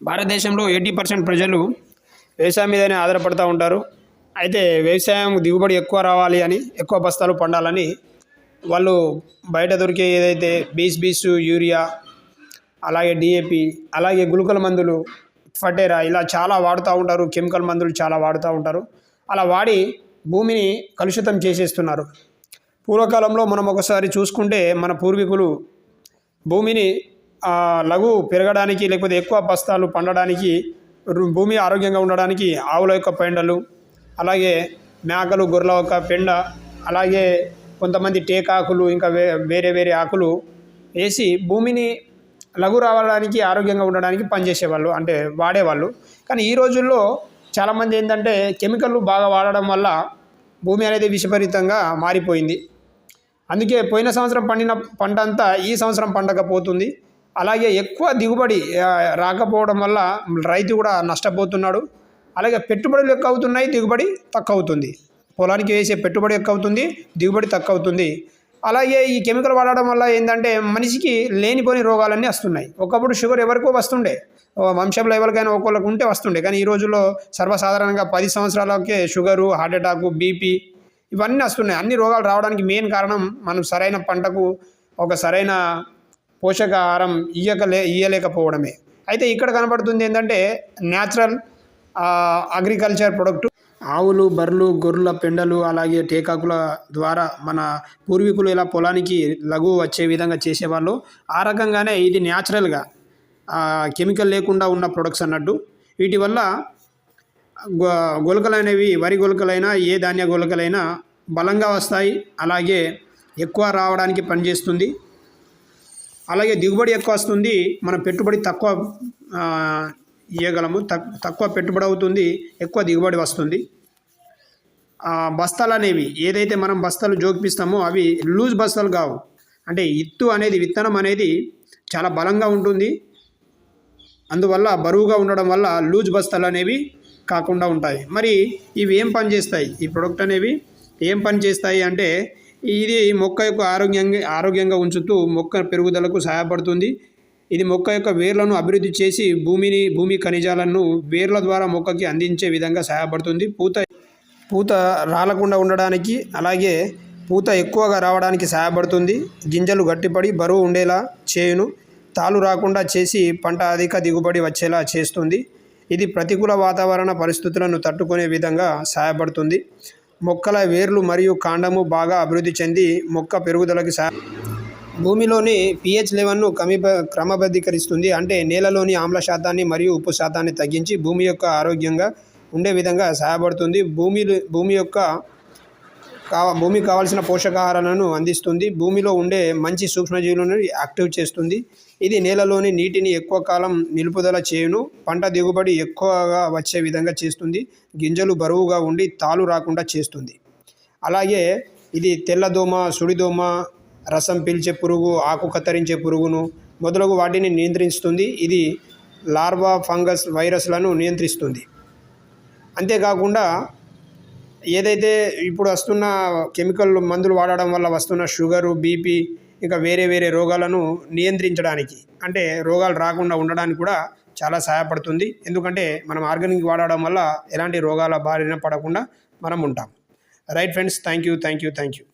భారతదేశంలో eighty percent ప్రజలు వ్యవసాయం మీదనే ఆధారపడుతూ ఉంటారు. అయితే వ్యవసాయం దిగుబడి ఎక్కువ రావాలి అని ఎక్కువ బస్తాలు పండాలని వాళ్ళు బయట దొరికే ఏదైతే బీస్ బీస్ యూరియా అలాగే డిఏపి అలాగే గుళికల మందులు ఫటేరా ఇలా చాలా వాడుతూ ఉంటారు. కెమికల్ మందులు చాలా వాడుతూ ఉంటారు. అలా వాడి భూమిని కలుషితం చేసేస్తున్నారు. పూర్వకాలంలో మనం ఒకసారి చూసుకుంటే మన పూర్వీకులు భూమిని లఘు పెరగడానికి లేకపోతే ఎక్కువ బస్తాలు పండడానికి భూమి ఆరోగ్యంగా ఉండడానికి ఆవుల యొక్క పెండలు అలాగే మేకలు గొర్రెల యొక్క పెండ అలాగే కొంతమంది టేకాకులు ఇంకా వే వేరే వేరే ఆకులు వేసి భూమిని లఘు రావడానికి ఆరోగ్యంగా ఉండడానికి పనిచేసేవాళ్ళు అంటే వాడేవాళ్ళు. కానీ ఈ రోజుల్లో చాలామంది ఏంటంటే కెమికల్లు బాగా వాడడం వల్ల భూమి అనేది విషపరీతంగా మారిపోయింది. అందుకే పోయిన సంవత్సరం పండిన పంట అంతా ఈ సంవత్సరం పండకపోతుంది. అలాగే ఎక్కువ దిగుబడి రాకపోవడం వల్ల రైతు కూడా నష్టపోతున్నాడు. అలాగే పెట్టుబడులు ఎక్కువ అవుతున్నాయి దిగుబడి తక్కువ అవుతుంది పొలానికి వేసే పెట్టుబడి ఎక్కువ అవుతుంది దిగుబడి తక్కువ అవుతుంది అలాగే ఈ కెమికల్ వాడడం వల్ల ఏంటంటే మనిషికి లేనిపోని రోగాలన్నీ వస్తున్నాయి. ఒకప్పుడు షుగర్ ఎవరికో వస్తుండే. వంశంలో ఎవరికైనా ఒక్కొక్కరికి ఉంటే వస్తుండే. కానీ ఈ రోజుల్లో సర్వసాధారణంగా పది సంవత్సరాలకే షుగరు హార్ట్అటాక్ బీపీ ఇవన్నీ వస్తున్నాయి. అన్ని రోగాలు రావడానికి మెయిన్ కారణం మనం సరైన పంటకు ఒక సరైన పోషకాహారం ఇయ్యకలే ఇయ్యలేకపోవడమే. అయితే ఇక్కడ కనబడుతుంది ఏంటంటే న్యాచురల్ అగ్రికల్చర్ ప్రొడక్ట్ ఆవులు బర్రెలు గొర్రెల పెండలు అలాగే టేకాకుల ద్వారా మన పూర్వీకులు ఇలా పొలానికి లఘు వచ్చే విధంగా చేసేవాళ్ళు. ఆ రకంగానే ఇది న్యాచురల్గా కెమికల్ లేకుండా ఉన్న ప్రొడక్ట్స్ అన్నట్టు. వీటి వల్ల గొలకలు అనేవి వరి గొలకలైనా ఏ ధాన్య గొలకలైనా బలంగా వస్తాయి. అలాగే ఎక్కువ రావడానికి పనిచేస్తుంది. అలాగే దిగుబడి ఎక్కువ వస్తుంది మన పెట్టుబడి తక్కువ ఇవ్వగలము తక్ తక్కువ పెట్టుబడి అవుతుంది ఎక్కువ దిగుబడి వస్తుంది. బస్తాలు అనేవి ఏదైతే మనం బస్తాలు జోకిపిస్తామో అవి లూజ్ బస్తాలు కావు. అంటే ఇత్తు అనేది విత్తనం అనేది చాలా బలంగా ఉంటుంది. అందువల్ల బరువుగా ఉండడం వల్ల లూజ్ బస్తాలు అనేవి కాకుండా ఉంటాయి. మరి ఇవి ఏం పని చేస్తాయి ఈ ప్రొడక్ట్ అనేవి ఏం పని చేస్తాయి అంటే ఇది మొక్క యొక్క ఆరోగ్యంగా ఆరోగ్యంగా ఉంచుతూ మొక్క పెరుగుదలకు సహాయపడుతుంది. ఇది మొక్క యొక్క వేర్లను అభివృద్ధి చేసి భూమిని భూమి ఖనిజాలను వేర్ల ద్వారా మొక్కకి అందించే విధంగా సహాయపడుతుంది. పూత పూత రాలకుండా ఉండడానికి అలాగే పూత ఎక్కువగా రావడానికి సహాయపడుతుంది. గింజలు గట్టిపడి బరువు ఉండేలా చేయును. తాలు రాకుండా చేసి పంట అధిక దిగుబడి వచ్చేలా చేస్తుంది. ఇది ప్రతికూల వాతావరణ పరిస్థితులను తట్టుకునే విధంగా సహాయపడుతుంది. మొక్కల వేర్లు మరియు కాండము బాగా అభివృద్ధి చెంది మొక్క పెరుగుదలకి సహాయ భూమిలోని పిహెచ్ లెవెన్ను కమిప క్రమబద్ధీకరిస్తుంది. అంటే నేలలోని ఆమ్ల శాతాన్ని మరియు ఉప్పు శాతాన్ని తగ్గించి భూమి యొక్క ఆరోగ్యంగా ఉండే విధంగా సహాయపడుతుంది. భూమి భూమి యొక్క కావ భూమికి కావాల్సిన పోషకాహారాలను అందిస్తుంది. భూమిలో ఉండే మంచి సూక్ష్మజీవులను యాక్టివ్ చేస్తుంది. ఇది నేలలోని నీటిని ఎక్కువ కాలం నిలుపుదల చేయును. పంట దిగుబడి ఎక్కువగా వచ్చే విధంగా చేస్తుంది. గింజలు బరువుగా ఉండి తాలు రాకుండా చేస్తుంది. అలాగే ఇది తెల్లదోమ సుడిదోమ రసం పీల్చే పురుగు ఆకు కత్తిరించే పురుగును మొదలగు వాటిని నియంత్రిస్తుంది. ఇది లార్వా ఫంగస్ వైరస్లను నియంత్రిస్తుంది. అంతేకాకుండా ఏదైతే ఇప్పుడు వస్తున్న కెమికల్ మందులు వాడడం వల్ల వస్తున్న షుగరు బీపీ ఇంకా వేరే వేరే రోగాలను నియంత్రించడానికి అంటే రోగాలు రాకుండా ఉండడానికి కూడా చాలా సహాయపడుతుంది. ఎందుకంటే మనం ఆర్గానిక్ వాడడం వల్ల ఎలాంటి రోగాల బారిన పడకుండా మనం ఉంటాం. Right friends thank you thank you thank you